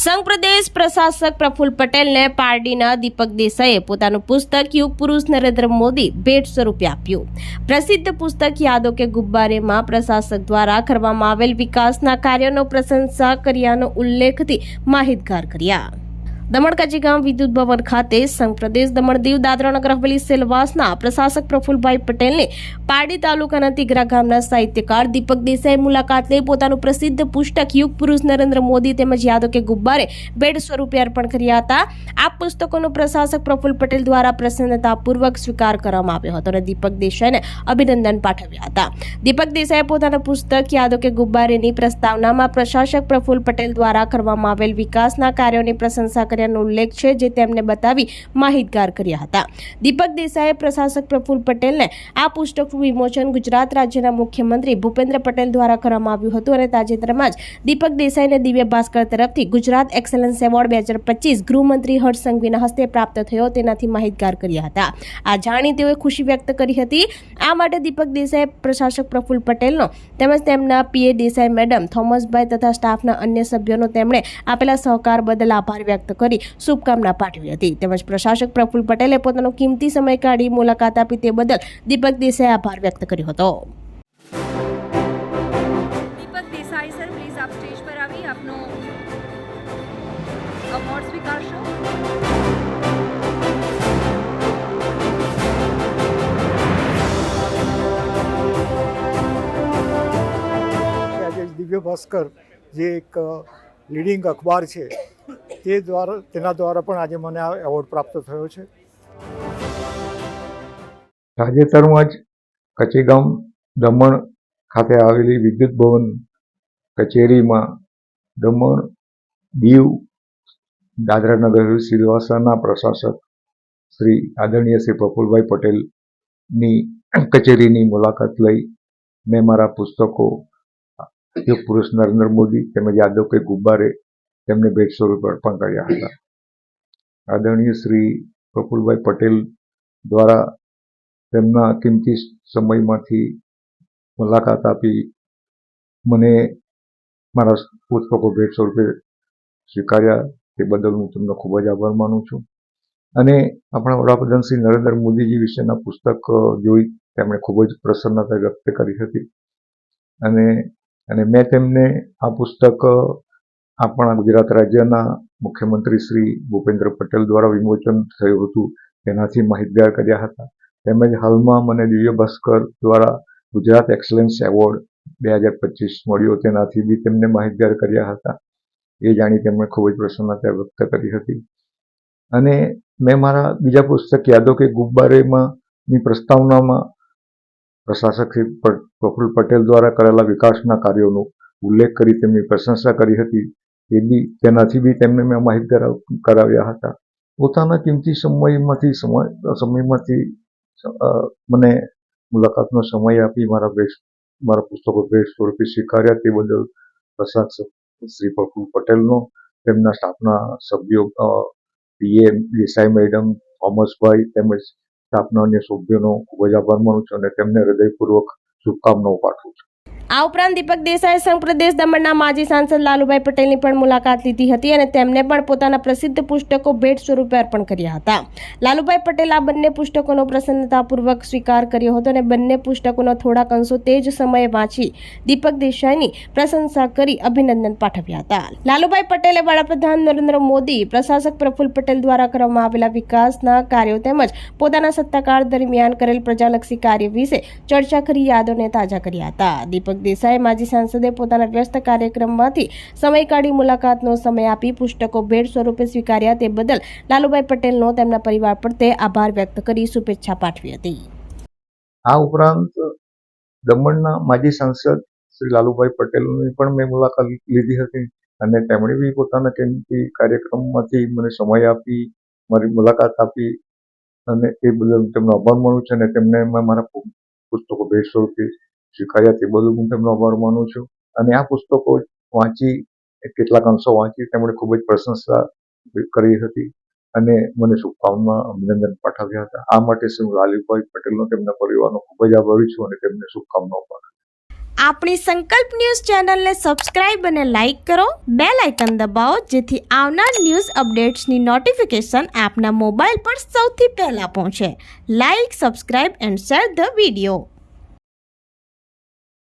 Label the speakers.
Speaker 1: સંઘ પ્રદેશ પ્રશાસક પ્રફુલ્લ પટેલને પાર્ટીના દીપક દેસાઈએ પોતાનું પુસ્તક યુગ પુરુષ નરેન્દ્ર મોદી ભેટ સ્વરૂપે આપ્યું. પ્રસિદ્ધ પુસ્તક યાદો કે ગુબ્બારેમાં પ્રશાસક દ્વારા કરવામાં આવેલ વિકાસના કાર્યોનો પ્રશંસા કર્યાનો ઉલ્લેખથી માહિતગાર કર્યા. દમણ ગામ વિદ્યુત ભવન ખાતે સંઘ પ્રદેશ દમણ દીવ દાદરા નગર હવેલી સેલવાસના પ્રશાસક પ્રફુલભાઈ પટેલને પારડી તાલુકાના તિગરા ગામના સાહિત્યકાર દીપક દેસાઈ મુલાકાત લઈ પોતાનું પ્રસિદ્ધ પુસ્તક યુગ પુરુષ નરેન્દ્ર મોદી તેમજ યાદવ કે ગુબ્બારે ભેટ સ્વરૂપે અર્પણ કર્યા હતા. આ પુસ્તકોનો પ્રશાસક પ્રફુલ પટેલ દ્વારા પ્રસન્નતાપૂર્વક સ્વીકાર કરવામાં આવ્યો હતો અને દીપક દેસાઈને અભિનંદન પાઠવ્યા હતા. દીપક દેસાઈએ પોતાના પુસ્તક યાદવ કે ગુબ્બારેની પ્રસ્તાવનામાં પ્રશાસક પ્રફુલ પટેલ દ્વારા કરવામાં આવેલ વિકાસના કાર્યોની પ્રશંસા કર્યાનો ઉલ્લેખ છે, જે તેમને બતાવી માહિતગાર કર્યા હતા. દીપક દેસાઈએ પ્રશાસક પ્રફુલ્લ પટેલને આ પુસ્તકનું વિમોચન ગુજરાત રાજ્યના મુખ્યમંત્રી ભૂપેન્દ્ર પટેલ દ્વારા કરવામાં આવ્યું હતું અને તાજેતરમાં જ દીપક દેસાઈને દિવ્ય ભાસ્કર તરફથી ગુજરાત એક્સલન્સ એવોર્ડ બે હજાર પચીસ ગૃહમંત્રી હર્ષ સંઘવીના હસ્તે પ્રાપ્ત થયો તેનાથી માહિતગાર કર્યા હતા. આ જાણી તેઓએ ખુશી વ્યક્ત કરી હતી. આ માટે દીપક દેસાઈ પ્રશાસક પ્રફુલ્લ પટેલનો તેમજ તેમના પીએ દેસાઈ મેડમ, થોમસભાઈ તથા સ્ટાફના અન્ય સભ્યોનો તેમણે આપેલા સહકાર બદલ આભાર વ્યક્ત કરી શુભકામના પાઠવી હતી. તેમજ પ્રશાસક પ્રફુલ્લ પટેલે પોતાનો કિંમતી સમય કાઢી મુલાકાત આપી તે બદલ દીપક દેસાઈ આભાર વ્યક્ત કર્યો હતો.
Speaker 2: દીપક દેસાઈ સર પ્લીઝ આપ સ્ટેજ પર આવી. આપનો અવોર્ડ સ્વીકારશો.
Speaker 3: દિવ્ય ભાસ્કર જે એક લીડિંગ અખબાર છે તે દ્વારા, તેના દ્વારા પણ આજે મને આ એવોર્ડ પ્રાપ્ત થયો છે.
Speaker 4: તાજેતરમાં જ કચેગામ દમણ ખાતે આવેલી વિદ્યુત ભવન કચેરીમાં દમણ દીવ દાદરાનગર સિલવાસાના પ્રશાસક શ્રી આદરણીય શ્રી પ્રફુલભાઈ પટેલની કચેરીની મુલાકાત લઈ મેં મારા પુસ્તકો પુરુષ નરેન્દ્ર મોદી તેમજ યાદવ કે ગુબ્બારે તેમને ભેટ સ્વરૂપે અર્પણ કર્યા હતા. આદરણીય શ્રી પ્રફુલભાઈ પટેલ દ્વારા તેમના કિંમતી સમયમાંથી મુલાકાત આપી મને મારા પુસ્તકો ભેટ સ્વરૂપે સ્વીકાર્યા. તે બદલ હું તેમનો ખૂબ જ આભાર માનું છું. અને આપણા વડાપ્રધાન શ્રી નરેન્દ્ર મોદીજી વિશેના પુસ્તક જોઈ તેમણે ખૂબ જ પ્રસન્નતા વ્યક્ત કરી હતી. અને અને મેં તેમને આ પુસ્તક આપણા ગુજરાત રાજ્યના મુખ્યમંત્રી શ્રી ભૂપેન્દ્ર પટેલ દ્વારા વિમોચન થયું હતું. તેનાથી માહિતગાર કર્યા હતા. તેમજ હાલમાં મને દિવ્ય ભાસ્કર દ્વારા ગુજરાત એક્સલન્સ એવોર્ડ બે હજાર પચીસ મળ્યો. તેનાથી બી તેમને માહિતગાર કર્યા હતા. એ જાણી તેમણે ખૂબ જ પ્રસન્નતા વ્યક્ત કરી હતી. અને મેં મારા બીજા પુસ્તક યાદો કે ગુબ્બારેમાંની પ્રસ્તાવનામાં પ્રશાસક શ્રી પ- પ્રફુલ્લ પટેલ દ્વારા કરેલા વિકાસના કાર્યોનો ઉલ્લેખ કરી તેમની પ્રશંસા કરી હતી. તે બી તેનાથી બી તેમને મેં માહિતગાર કરાવ્યા હતા. પોતાના કિંમતી સમયમાંથી, સમય, સમયમાંથી મને મુલાકાતનો સમય આપી મારા ભેટ મારા પુસ્તકો ભેટ સ્વરૂપે સ્વીકાર્યા તે બદલ પ્રશાસક શ્રી પ્રફુલ પટેલનો, તેમના સ્ટાફના સભ્યો પીએમ દેસાઈ મેડમ થોમસભાઈ તેમજ સ્ટાફના અન્ય સભ્યોનો ખૂબ જ આભાર માનું છું અને તેમને હૃદયપૂર્વક શુભકામનાઓ પાઠવું છું.
Speaker 1: આ ઉપરાંત દીપક દેસાઈએ સંઘ પ્રદેશ દમણના માજી સાંસદ લાલુભાઈ પટેલની પણ મુલાકાત લીધી હતી અને તેમને પણ પોતાના પ્રસિદ્ધ પુસ્તકો ભેટ સ્વરૂપે અર્પણ કર્યા હતા. લાલુભાઈ પટેલ આ બંને પુસ્તકોનો પ્રસન્નતાપૂર્વક સ્વીકાર કર્યો હતો અને બંને પુસ્તકોનો થોડાક અંશો તે જ સમયે વાંચી દીપક દેસાઈની પ્રશંસા કરી અભિનંદન પાઠવ્યા હતા. લાલુભાઈ પટેલે વડાપ્રધાન નરેન્દ્ર મોદી, પ્રશાસક પ્રફુલ્લ પટેલ દ્વારા કરવામાં આવેલા વિકાસના કાર્યો તેમજ પોતાના સત્તાકાળ દરમિયાન કરેલ પ્રજાલક્ષી કાર્ય વિશે ચર્ચા કરી યાદોને તાજા કર્યા હતા. દીપક દેસાઈ માજી સાંસદે પોતાના વ્યસ્ત કાર્યક્રમમાંથી સમય કાઢી મુલાકાતનો સમય આપી પુસ્તકો ભેટ સ્વરૂપે સ્વીકાર્યા તે બદલ લાલુભાઈ પટેલનો તેમના પરિવાર પ્રત્યે આભાર વ્યક્ત કરી શુભેચ્છા પાઠવી હતી.
Speaker 4: આ ઉપરાંત દમણના માજી સાંસદ શ્રી લાલુભાઈ પટેલની પણ મેં મુલાકાત લીધી હતી અને તેમણે બી પોતાના કિંમતી કાર્યક્રમમાંથી મને સમય આપી, મારી મુલાકાત આપી અને એ બદલ તેમનો આભાર માનું છું અને તેમને મારા પુસ્તકો ભેટ સ્વરૂપે સ્વીકાર્યા તે બદલ હું તેમનો આભાર માનું છું. અને આ પુસ્તકો વાંચી, કેટલાક અંશો વાંચી, તેમણે ખૂબ જ પ્રશંસા કરી હતી અને મને શુભકામના અભિનંદન પાઠવ્યા હતા. આ માટે શું લાલીભાઈ પટેલનો તેમના પરિવારનો ખૂબ જ આભારી છું અને તેમને શુભકામનાઓ પાઠવું
Speaker 5: આપણી સંકલ્પ ન્યૂઝ ચેનલને સબસ્ક્રાઇબ અને લાઇક કરો. બે લાઇકન દબાવો, જેથી આવનાર ન્યૂઝ અપડેટ્સની નોટિફિકેશન આપના મોબાઈલ પર સૌથી પહેલા પહોંચે. Like, subscribe and share the video.